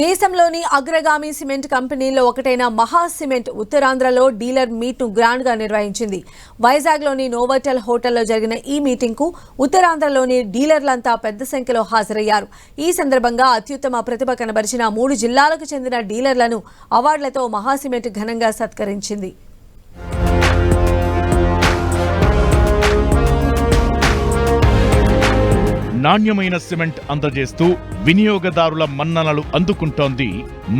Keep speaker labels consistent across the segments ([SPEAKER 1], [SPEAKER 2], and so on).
[SPEAKER 1] దేశంలోని అగ్రగామి సిమెంట్ కంపెనీల్లో ఒకటైన మహా సిమెంట్ ఉత్తరాంధ్రలో డీలర్ మీట్ను గ్రాండ్గా నిర్వహించింది. వైజాగ్లోని నోవర్టల్ హోటల్లో జరిగిన ఈ మీటింగ్కు ఉత్తరాంధ్రలోని డీలర్లంతా పెద్ద సంఖ్యలో హాజరయ్యారు. ఈ సందర్భంగా అత్యుత్తమ ప్రతిభ కనబరిచిన మూడు జిల్లాలకు చెందిన డీలర్లను అవార్డులతో మహా సిమెంట్ ఘనంగా సత్కరించింది.
[SPEAKER 2] నాణ్యమైన సిమెంట్ అందజేస్తూ వినియోగదారుల మన్ననలు అందుకుంటోంది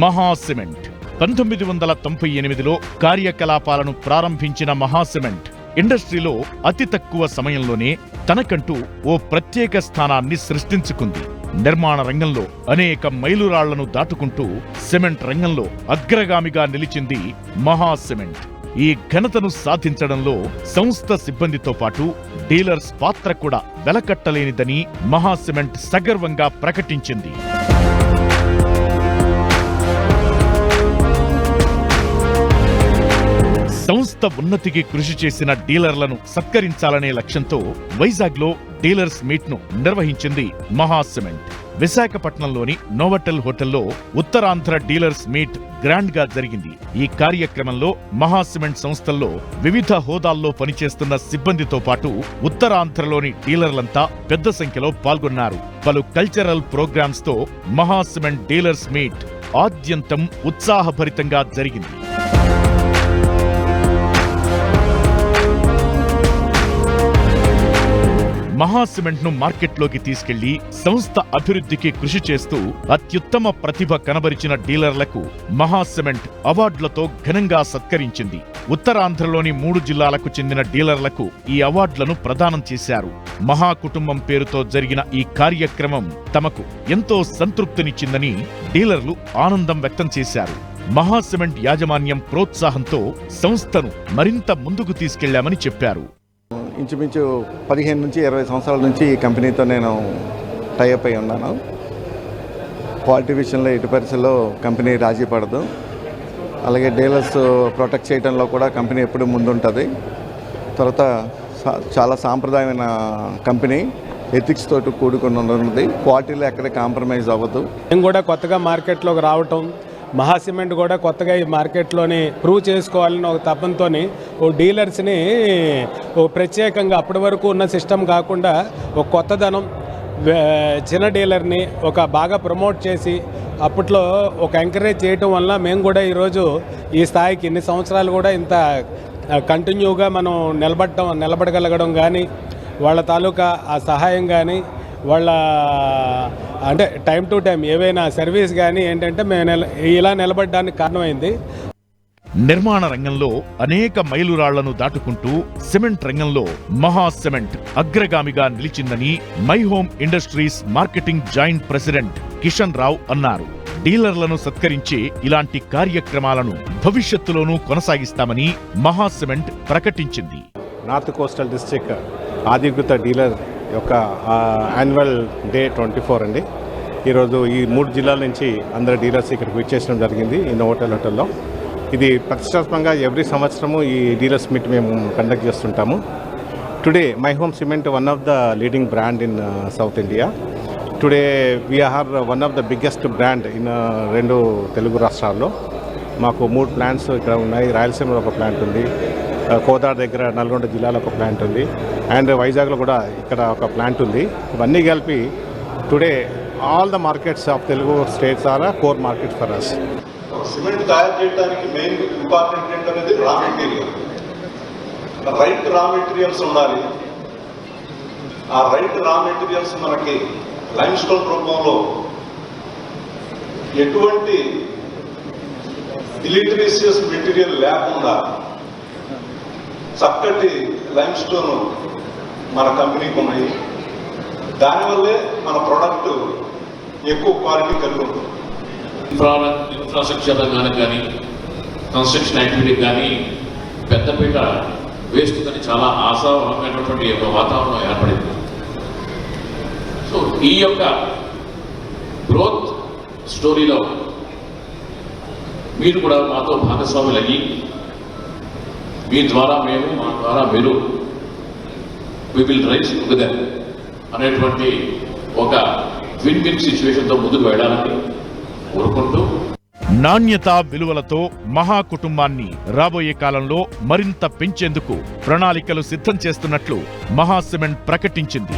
[SPEAKER 2] మహా సిమెంట్. పంతొమ్మిది వందల తొంభై ఎనిమిదిలో కార్యకలాపాలను ప్రారంభించిన మహా సిమెంట్ ఇండస్ట్రీలో అతి తక్కువ సమయంలోనే తనకంటూ ఓ ప్రత్యేక స్థానాన్ని సృష్టించుకుంది. నిర్మాణ రంగంలో అనేక మైలురాళ్ళను దాటుకుంటూ సిమెంట్ రంగంలో అగ్రగామిగా నిలిచింది మహా సిమెంట్. ఈ ఘనతను సాధించడంలో సంస్థ సిబ్బందితో పాటు డీలర్స్ పాత్ర కూడా వెలకట్టలేనిదని మహాసిమెంట్ సగర్వంగా ప్రకటించింది. సంస్థ ఉన్నతికి కృషి చేసిన డీలర్లను సత్కరించాలనే లక్ష్యంతో వైజాగ్లో డీలర్స్ మీట్ను నిర్వహించింది మహా సిమెంట్. విశాఖపట్నంలోని నోవటెల్ హోటల్లో ఉత్తరాంధ్ర డీలర్స్ మీట్ గ్రాండ్గా జరిగింది. ఈ కార్యక్రమంలో మహా సిమెంట్ సంస్థల్లో వివిధ హోదాల్లో పనిచేస్తున్న సిబ్బందితో పాటు ఉత్తరాంధ్రలోని డీలర్లంతా పెద్ద సంఖ్యలో పాల్గొన్నారు. పలు కల్చరల్ ప్రోగ్రామ్స్తో మహా సిమెంట్ డీలర్స్ మీట్ ఆద్యంతం ఉత్సాహభరితంగా జరిగింది. మహా సిమెంట్ను మార్కెట్లోకి తీసుకెళ్ళి సంస్థ అభివృద్ధికి కృషి చేస్తూ అత్యుత్తమ ప్రతిభ కనబరిచిన డీలర్లకు మహా సిమెంట్ అవార్డులతో ఘనంగా సత్కరించింది. ఉత్తరాంధ్రలోని మూడు జిల్లాలకు చెందిన డీలర్లకు ఈ అవార్డులను ప్రదానం చేశారు. మహా కుటుంబం పేరుతో జరిగిన ఈ కార్యక్రమం తమకు ఎంతో సంతృప్తినిచ్చిందని డీలర్లు ఆనందం వ్యక్తం చేశారు. మహాసిమెంట్ యాజమాన్యం ప్రోత్సాహంతో సంస్థను మరింత ముందుకు తీసుకెళ్ళామని చెప్పారు.
[SPEAKER 3] ఇంచుమించు పదిహేను నుంచి ఇరవై సంవత్సరాల నుంచి ఈ కంపెనీతో నేను టైఅప్ అయి ఉన్నాను. క్వాలిటీ విషయంలో ఎటు పరిస్థితుల్లో కంపెనీ రాజీ పడదు. అలాగే డీలర్స్ ప్రొటెక్ట్ చేయడంలో కూడా కంపెనీ ఎప్పుడు ముందుంటుంది. తర్వాత సా- చాలా సాంప్రదాయమైన కంపెనీ ఎథిక్స్ తోటి కూడుకుని ఉన్నది క్వాలిటీలో ఎక్కడ కాంప్రమైజ్ అవ్వదు.
[SPEAKER 4] మేము కూడా కొత్తగా మార్కెట్లోకి రావటం మహా సిమెంట్ కూడా కొత్తగా ఈ మార్కెట్లోని ప్రూవ్ చేసుకోవాలని ఒక తపంతోని ఓ డీలర్స్ని ఓ ప్రత్యేకంగా అప్పటి వరకు ఉన్న సిస్టమ్ కాకుండా ఒక కొత్తదనం చిన్న డీలర్ని ఒక బాగా ప్రమోట్ చేసి అప్పట్లో ఒక ఎంకరేజ్ చేయటం వల్ల మేము కూడా ఈరోజు ఈ స్థాయికి ఇన్ని సంవత్సరాలు కూడా ఇంత కంటిన్యూగా మనం నిలబడటం నిలబడగలగడం కానీ వాళ్ళ తాలూకా ఆ సహాయం కానీ వాళ్ళ అంటే టైం టు టైం ఏవైనా సర్వీస్ కానీ ఏంటంటే మేము ఇలా నిలబడడానికి కారణమైంది.
[SPEAKER 2] నిర్మాణ రంగంలో అనేక మైలురాళ్ళను దాటుకుంటూ సిమెంట్ రంగంలో మహా సిమెంట్ అగ్రగామిగా నిలిచిందని my home industries marketing joint president Kishan Rao అన్నారు. డీలర్లను సత్కరించి ఇలాంటి కార్యక్రమాలను భవిష్యత్తులోనూ కొనసాగిస్తామని మహా సిమెంట్ ప్రకటించింది.
[SPEAKER 5] నార్త్ కోస్టల్ డిస్ట్రిక్ట్ ఆధికృత డీలర్ యొక్క యాన్యువల్ డే ట్వంటీ ఫోర్ అండి. ఈరోజు ఈ మూడు జిల్లాల నుంచి అందరు డీలర్స్ ఇక్కడికి విచ్చేసడం జరిగింది ఇన్నోవోటల్ హోటల్లో. ఇది ప్రతిష్టాత్మకంగా ఎవ్రీ సంవత్సరము ఈ డీలర్స్ మీట్ మేము కండక్ట్ చేస్తుంటాము. Today my home cement one of the leading brand in south India today we're one of the biggest brand in రెండు తెలుగు రాష్ట్రాల్లో. మాకు మూడు ప్లాంట్స్ ఇక్కడ ఉన్నాయి. రాయలసీమలో ఒక ప్లాంట్ ఉంది. కోదాడ దగ్గర నల్గొండ జిల్లాలో ఒక ప్లాంట్ ఉంది. అండ్ వైజాగ్లో కూడా ఇక్కడ ఒక ప్లాంట్ ఉంది. ఇవన్నీ కలిపి today all the markets of Telugu states are core market for us
[SPEAKER 6] cement తయారు చేయడానికి మెయిన్ ఇంపార్టెంట్ ఏంటనేది రా మెటీరియల్ రైట్ రా మెటీరియల్స్ ఉండాలి. ఆ రైట్ రా మెటీరియల్స్ మనకి లైమ్ స్టోన్ రూపంలో ఎటువంటి ఇలిటరీసియస్ మెటీరియల్ లేకుండా చక్కటి లైమ్ స్టోన్ మన కంపెనీకి ఉన్నాయి దానివల్లే మన ప్రోడక్ట్ ఎక్కువ క్వాలిటీ కలిగి ఉంటుంది
[SPEAKER 7] ఇన్ఫ్రా ఇన్ఫ్రాస్ట్రక్చర్ రంగానికి కానీ కన్స్ట్రక్షన్ యాక్టివిటీ కానీ పెద్దపీట కానీ చాలా ఆశావహమైనటువంటి ఒక వాతావరణం ఏర్పడింది. సో ఈ యొక్క గ్రోత్ స్టోరీలో మీరు కూడా మాతో భాగస్వాములు అయ్యి మీ ద్వారా మేము మా ద్వారా మీరు. వి విల్ రైస్ టుగెదర్ అనేటువంటి ఒక విన్ విన్ సిచ్యువేషన్తో ముందుకు వెళ్ళాలని కోరుకుంటూ
[SPEAKER 2] నాణ్యత విలువలతో మహా కుటుంబాన్ని రాబోయే కాలంలో మరింత పెంచేందుకు ప్రణాళికలు సిద్ధం చేస్తున్నట్లు మహాసిమెంట్ ప్రకటించింది.